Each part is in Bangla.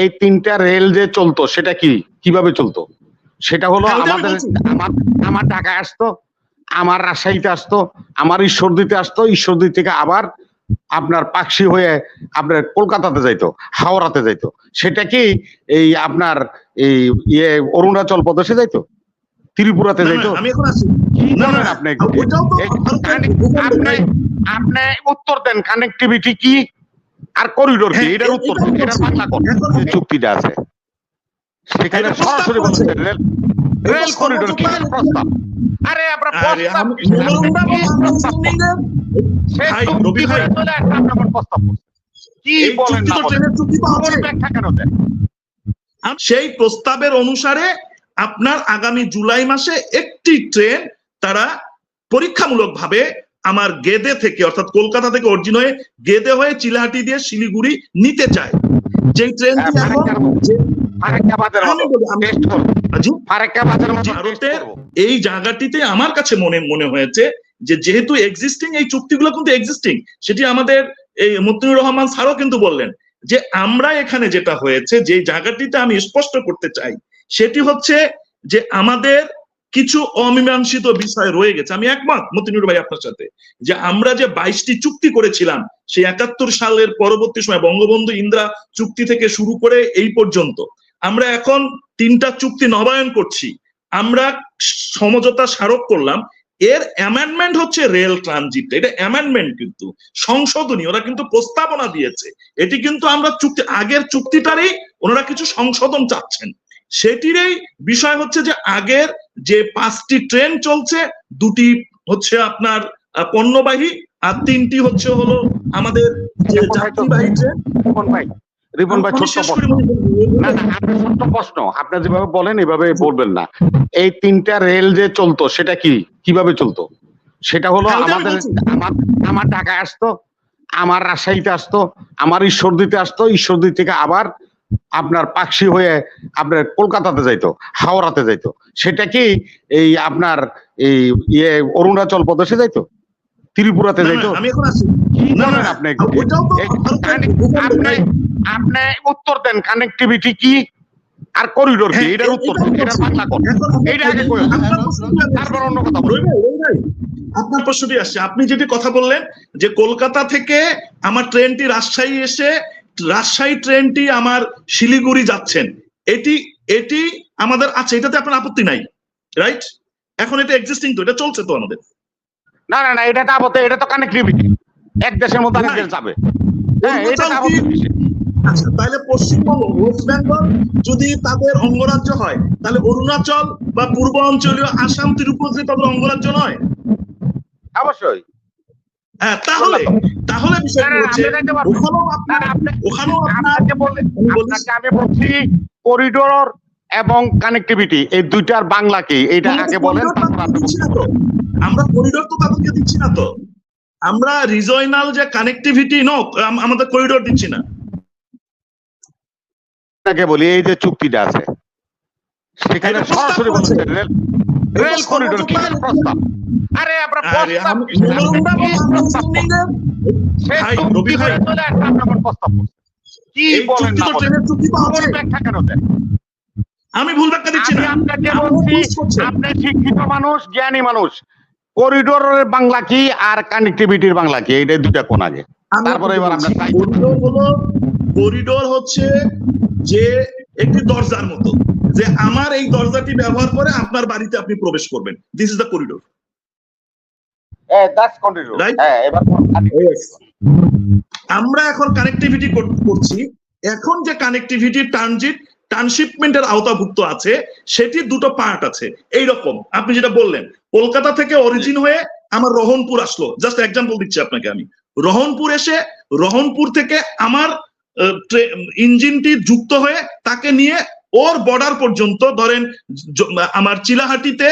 এই তিনটা রেল যে চলতো সেটা কি? কীভাবে চলতো? সেটা হলো আমাদের আমার আমার ঢাকায় আসতো আমার রাজশাহীতে আসতো আমার ঈশ্বরদীতে আসতো ঈশ্বরদী থেকে আবার আপনার পাকশি হয়ে আপনার কলকাতাতে যাইতো হাওড়াতে যাইতো। সেটা কি এই আপনার এই ইয়ে অরুণাচল প্রদেশে যাইতো? ত্রিপুরাতে যাইতো? আপনি? আপনি উত্তর দেন কানেক্টিভিটি কি? আর করিডোর কি? হ্যাঁ, এটার উত্তর এটার। বাংলা কোন চুক্তিটা আছে। সেখানে সরাসরি বলছে রেল রেল করিডোর কি? প্রস্তাব। আরে আপনার প্রস্তাব প্রস্তাব চুক্তি করে চলে আসছে কি বলেন না বলেন? ব্যাখ্যা কেন দেন? সেই প্রস্তাবের অনুসারে আপনার আগামী জুলাই মাসে একটি ট্রেন তারা পরীক্ষামূলকভাবে আমার গেদে থেকে অর্থাৎ কলকাতা থেকে অরিজিন হয়ে গেদে হয়ে চিলাহাটি দিয়ে শিলিগুড়ি নিতে চায় ট্রেনটি হ্যাঁ। যে- মতো টেস্ট ভারতের এই জায়গাটিতে আমার কাছে মনে মনে হয়েছে যে যেহেতু এক্সিস্টিং এই চুক্তিগুলো কিন্তু এক্সিস্টিং সেটি আমাদের এই মতিনুর রহমান স্যারও কিন্তু বললেন যে আমরা এখানে যেটা হয়েছে যে জায়গাটিতে আমি স্পষ্ট করতে চাই সেটি হচ্ছে যে আমাদের কিছু অমীমাংসিত বিষয় রয়ে গেছে। আমি একমত মতিনুর ভাই আপনার সাথে যে আমরা যে বাইশটি চুক্তি করেছিলাম, সেই একাত্তর সালের পরবর্তী সময় বঙ্গবন্ধু ইন্দ্রা চুক্তি থেকে শুরু করে এই পর্যন্ত আমরা এখন তিনটা চুক্তি নবায়ন করছি। আমরা সমঝোতা স্মারক করলাম। এর অ্যামেন্ডমেন্ট হচ্ছে রেল ট্রানজিট এটা অ্যামেন্ডমেন্ট কিন্তু, সংশোধনী। ওরা কিন্তু প্রস্তাবনা দিয়েছে। এটি কিন্তু আমরা চুক্তি, আগের চুক্তিটারই ওনারা কিছু সংশোধন চাচ্ছেন। সেটিরই বিষয় হচ্ছে যে আগের যে পাঁচটি ট্রেন চলছে দুটি হচ্ছে আপনার পণ্যবাহী আর তিনটি হচ্ছে হলো আমাদের যে যাত্রীবাহী ট্রেন ভাই রিপন ভাই ছোট্ট প্রশ্ন। করি না না আপনার ছোট্ট প্রশ্ন। আপনার যেভাবে বলেন এভাবে বলবেন না। এই তিনটা রেল যে চলতো সেটা কি? কীভাবে চলতো? সেটা হলো আমাদের আমার আমার ঢাকায় আসতো আমার রাজশাহীতে আসতো আমার ঈশ্বরদীতে আসতো ঈশ্বরদী থেকে আবার আপনার পাকশি হয়ে আপনার কলকাতাতে যাইতো হাওড়াতে যাইতো। সেটা কি এই আপনার এই ইয়ে অরুণাচল প্রদেশে যাইতো? ত্রিপুরাতে যাইতো? আপনি উত্তর দেন কানেক্টিভিটি কি? আর করিডোর কি? হ্যাঁ, এটার উত্তর এটার বাংলা কোন? এইটা আগে তারপর অন্য কথা আপনার প্রশ্নটি আসছে? আপনি যেটি কথা বললেন যে কলকাতা থেকে আমার ট্রেনটি রাজশাহী এসে রাজশাহী ট্রেনটি আমার শিলিগুড়ি যাচ্ছেন। এটি এটি আমাদের আছে এটাতে আপনার আপত্তি নাই রাইট এখন এটা এক্সিস্টিং তো এটা চলছে তো আমাদের। না না না এটা তো আপত্তি এটা তো কানেক্টিভিটি এক দেশের মধ্যে আরেক। দেশ যাবে। হ্যাঁ এটা আপত্তি আচ্ছা তাহলে পশ্চিমবঙ্গ ওয়েস্ট বেঙ্গল যদি তাদের অঙ্গরাজ্য হয় তাহলে অরুণাচল বা পূর্ব অঞ্চলীয় আসাম ত্রিপুরা তাদের অঙ্গরাজ্য নয়? অবশ্যই। হ্যাঁ তাহলে তাহলে আমি বলছি- করিডোর এবং কানেক্টিভিটি এই দুইটার বাংলা কি? এটা আগে বলেন আমরা করিডোর তো। তাদেরকে দিচ্ছি না তো। আমরা রিজনাল যে কানেক্টিভিটি নো আমাদের করিডোর দিচ্ছি না। আপনাকে বলি এই যে চুক্তিটা আছে সেখানে সরাসরি বলছে রেল রেল করিডোর কি প্রস্তাব? আরে আপনার আরে প্রস্তাব প্রস্তাব চুক্তি করে চলে আসছে কি বলেন না আমার ব্যাখ্যা কেন দেন? আমি ভুল ব্যাখ্যা দিচ্ছি না। আপনাকে আপনি বলছি আপনি শিক্ষিত মানুষ জ্ঞানী মানুষ। করিডোরের বাংলা কি আর কানেক্টিভিটির বাংলা কি? এইটা দুটা কোন আগে। তারপরে এবার আমরা করিডোর হলো করিডোর হচ্ছে যে একটি দরজার মতো যে আমার এই দরজাটি ব্যবহার করে আপনার বাড়িতে আপনি প্রবেশ করবেন। This is the corridor that's corridor Right? হ্যাঁ এবার আমরা এখন কানেক্টিভিটি করছি। এখন যে কানেক্টিভিটি ট্রানজিট ট্রান্সশিপমেন্টের আওতাভুক্ত আছে সেটির দুটো পার্ট আছে। এই রকম আপনি যেটা বললেন কলকাতা থেকে অরিজিন হয়ে আমার রহনপুর আসলো। জাস্ট এক্সাম্পল দিচ্ছি আপনাকে আমি। রহনপুর এসে রহনপুর থেকে আমার ইঞ্জিনটি যুক্ত হয়ে তাকে নিয়ে ওর বর্ডার পর্যন্ত, ধরেন আমার চিলাহাটিতে,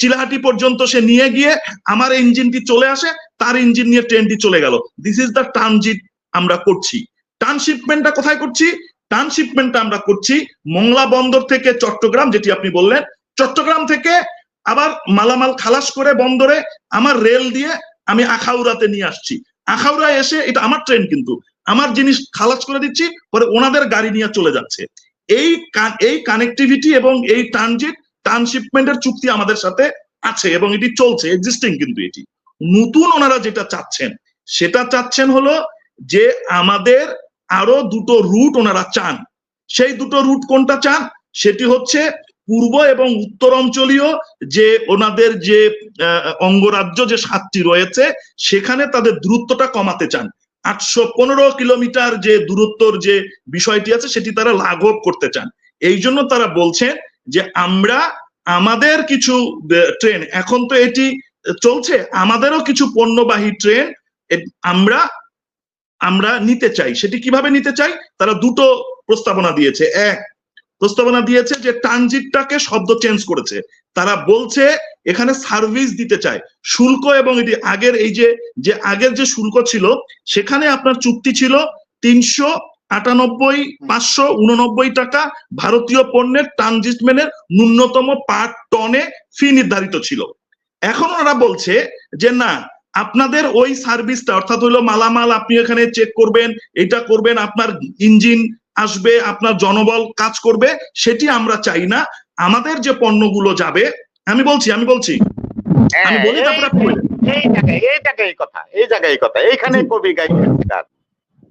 চিলাহাটি পর্যন্ত সে নিয়ে গিয়ে আমার ইঞ্জিনটি চলে আসে, তার ইঞ্জিন নিয়ে ট্রেনটি চলে গেল। দিস ইজ দ্য ট্রানজিট আমরা করছি। ট্রান্সশিপমেন্টটা কোথায় করছি? ট্রান্সশিপমেন্টটা আমরা করছি মংলা বন্দর থেকে চট্টগ্রাম, যেটি আপনি বললেন। চট্টগ্রাম থেকে আবার মালামাল খালাস করে বন্দরে আমার রেল দিয়ে আমি আখাউড়াতে নিয়ে আসছি। আখাউড়া এসে এটা আমার ট্রেন কিন্তু। আমার জিনিস খালাস করে দিচ্ছি, পরে ওনাদের গাড়ি নিয়ে চলে যাচ্ছে। এই এই কানেক্টিভিটি এবং এই ট্রানজিট ট্রান্সশিপমেন্টের চুক্তি আমাদের সাথে আছে এবং এটি চলছে এক্সিস্টিং কিন্তু এটি। নতুন ওনারা যেটা চাচ্ছেন, সেটা চাচ্ছেন হলো যে আমাদের আরও দুটো রুট ওনারা চান। সেই দুটো রুট কোনটা চান? সেটি হচ্ছে পূর্ব এবং উত্তর অঞ্চলীয় যে ওনাদের যে অঙ্গরাজ্য যে সাতটি রয়েছে, সেখানে তাদের দূরত্বটা কমাতে চান। আটশো পনেরো কিলোমিটার যে দূরত্বর যে বিষয়টি আছে, সেটি তারা লাঘব করতে চান। এই জন্য তারা বলছেন যে, আমরা আমাদের কিছু ট্রেন, এখন তো এটি চলছে, আমাদেরও কিছু পণ্যবাহী ট্রেন আমরা আমরা নিতে চাই। সেটি কীভাবে নিতে চাই? তারা দুটো প্রস্তাবনা দিয়েছে। এক প্রস্তাবনা দিয়েছে যে ট্রানজিটটাকে শব্দ চেঞ্জ করেছে। তারা বলছে এখানে সার্ভিস দিতে চায়। শুল্ক এবং এটি আগের এই যে যে আগের যে শুল্ক ছিল, সেখানে আপনার চুক্তি ছিল তিনশো আটানব্বই, পাঁচশো উননব্বই টাকা ভারতীয় পণ্যের ট্রানজিটমেন্টের ন্যূনতম পার টনে ফি নির্ধারিত ছিল। এখন ওনারা বলছে যে না, আপনাদের ওই সার্ভিসটা, অর্থাৎ হলো মালামাল আপনি এখানে চেক করবেন, এটা করবেন, আপনার ইঞ্জিন আসবে আপনার জনবল কাজ করবে সেটি আমরা চাই না। আমাদের যে পণ্যগুলো যাবে আমি বলছি আমি বলছি। আমি বলি তারপরে আপনি বলেন। এই জায়গায় এই জায়গায় কথা এই জায়গায় কথা। এইখানে কবি গাই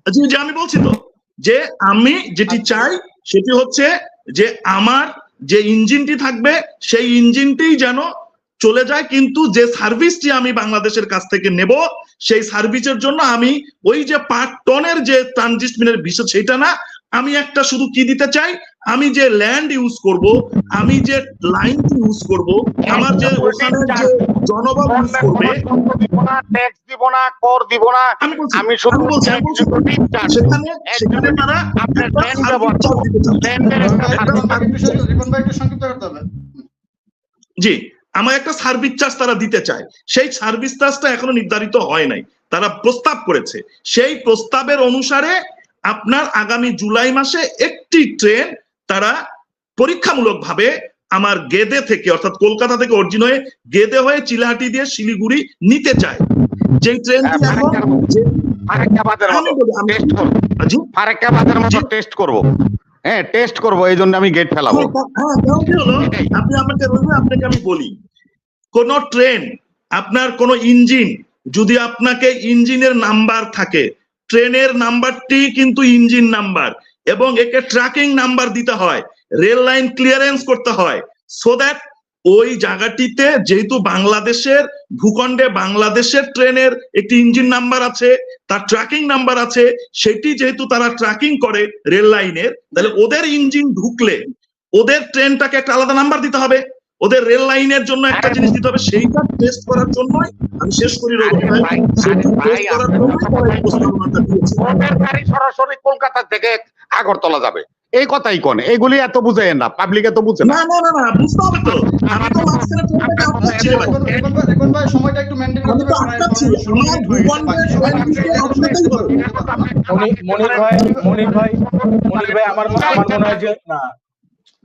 জি জি আমি বলছি তো যে আমি যেটি চাই সেটি হচ্ছে যে আমার যে ইঞ্জিনটি থাকবে সেই ইঞ্জিনটিই যেন চলে যায় কিন্তু যে সার্ভিসটি আমি বাংলাদেশের কাছ থেকে নেব সেই সার্ভিসের জন্য আমি ওই যে পার টনের যে ট্রানজিটমেন্টের বিষয় সেটা না আমি একটা শুধু কি দিতে চাই? আমি যে ল্যান্ড ইউজ করব আমি যে লাইন ইউজ করব আমার যে ওখানে যে জনবল ইউজ করবে ট্যাক্স দিব না কর দিব না। আমি শুধু বলছি, সেখানে সেখানে তারা আপনার ব্যবহার হবে জি আমার একটা সার্ভিস চার্জ তারা দিতে চায়। সেই সার্ভিস চার্জটা এখনও নির্ধারিত হয় নাই। তারা প্রস্তাব করেছে। সেই প্রস্তাবের অনুসারে আপনার আগামী জুলাই মাসে একটি ট্রেন তারা পরীক্ষামূলকভাবে আমার গেদে থেকে অর্থাৎ কলকাতা থেকে অরিজিন হয়ে গেদে হয়ে চিলাহাটি দিয়ে শিলিগুড়ি নিতে চায়। যেই ট্রেনটি হ্যাঁ, যে- ফারাক্কাবাদের মতো। টেস্ট করব। জি? ফারাক্কাবাদের মতো জি। টেস্ট করব। হ্যাঁ টেস্ট করব এই জন্য আমি গেট ফেলাবো। হ্যাঁ, হ্যাঁ, আপনি আপনাকে রবি আপনাকে আমি বলি। কোন ট্রেন আপনার কোন ইঞ্জিন যদি আপনাকে ইঞ্জিনের নাম্বার থাকে ট্রেনের নাম্বারটি কিন্তু ইঞ্জিন নাম্বার এবং একে ট্র্যাকিং নাম্বার দিতে হয়, রেল লাইন ক্লিয়ারেন্স করতে হয় সো দ্যাট ওই জায়গাটিতে যেহেতু বাংলাদেশের ভূখণ্ডে বাংলাদেশের ট্রেনের একটি ইঞ্জিন নাম্বার আছে, তার ট্র্যাকিং নাম্বার আছে, সেটি যেহেতু তারা ট্র্যাকিং করে রেল লাইনের, তাহলে ওদের ইঞ্জিন ঢুকলে ওদের ট্রেনটাকে একটা আলাদা নাম্বার দিতে হবে। ওদের রেল লাইনের জন্য একটা জিনিস দিতে হবে সেইটা টেস্ট করার জন্যই আমি শেষ করি সরাসরি কলকাতা থেকে আগরতলা যাবে। এই কথাই কোন এগুলি এত বুঝে না পাবলিক এত বুঝে না। না না না না বুঝতে হবে তো। আমি তো মাঝখানে ট্রেনটাকে আটকাচ্ছি রে ভাই। রিপন ভাই- সময়টা একটু আমি করতে পারবেন আটকাচ্ছি আমার ভূখণ্ডের ট্রেনটিকে আটকাতেই হবে মনির মনির ভাই মনির ভাই মনির ভাই আমার আমার মনে হয় যে না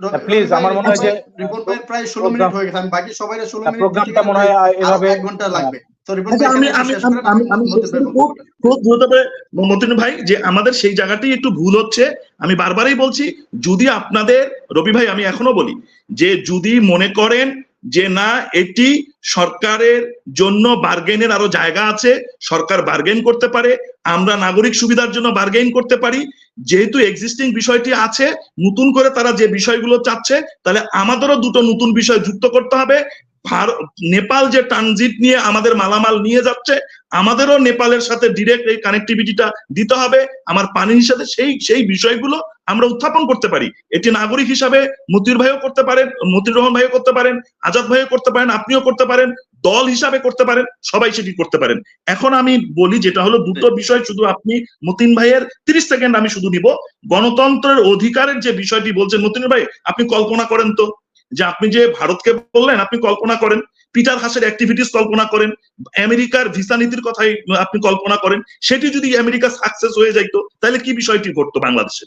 please, আমার মনে হয় যে- রিপন ভাই প্রায় ষোলো মিনিট হয়ে গেছে আমি বাকি সবাই ষোলো মিনিট প্রোগ্রামটা মনে হয় এভাবে এক ঘণ্টা লাগবে। তো রিপন আচ্ছা, ভাই আমি আমি আমি আমি আমি মধ্যে বের খুব করতে দ্রুত মতিন ভাই যে আমাদের সেই জায়গাটাই একটু ভুল হচ্ছে আমি বারবারই বলছি যদি আপনাদের রবি ভাই আমি এখনও বলি যে যদি মনে করেন যে না, এটি সরকারের জন্য বার্গেনের আরও জায়গা আছে, সরকার বার্গেন করতে পারে, আমরা নাগরিক সুবিধার জন্য বার্গেন করতে পারি। যেহেতু এক্সিস্টিং বিষয়টি আছে, নতুন করে তারা যে বিষয়গুলো চাচ্ছে, তাহলে আমাদেরও দুটো নতুন বিষয় যুক্ত করতে হবে। নেপাল যে ট্রানজিট নিয়ে আমাদের মালামাল নিয়ে যাচ্ছে, আমাদেরও নেপালের সাথে ডিরেক্ট এই কানেক্টিভিটিটা দিতে হবে। আমার পানির সাথে সেই সেই বিষয়গুলো আমরা উত্থাপন করতে পারি। এটি নাগরিক হিসাবে মতির ভাইও করতে পারেন মতির রহমান ভাইও করতে পারেন আজাদ ভাইও করতে পারেন আপনিও করতে পারেন দল হিসাবে করতে পারেন সবাই সেটি করতে পারেন। এখন আমি বলি যেটা হলো দুটো বিষয় শুধু আপনি মতিন ভাইয়ের তিরিশ সেকেন্ড আমি শুধু নিব। গণতন্ত্রের অধিকারের যে বিষয়টি বলছেন মতিন ভাই আপনি কল্পনা করেন তো। যে আপনি যে ভারতকে বললেন আপনি কল্পনা করেন। পিটার হাসের অ্যাক্টিভিটিস কল্পনা করেন। আমেরিকার ভিসা নীতির কথাই আপনি কল্পনা করেন। সেটি যদি আমেরিকা সাকসেস হয়ে যাইতো তাহলে কি বিষয়টি ঘটতো বাংলাদেশে?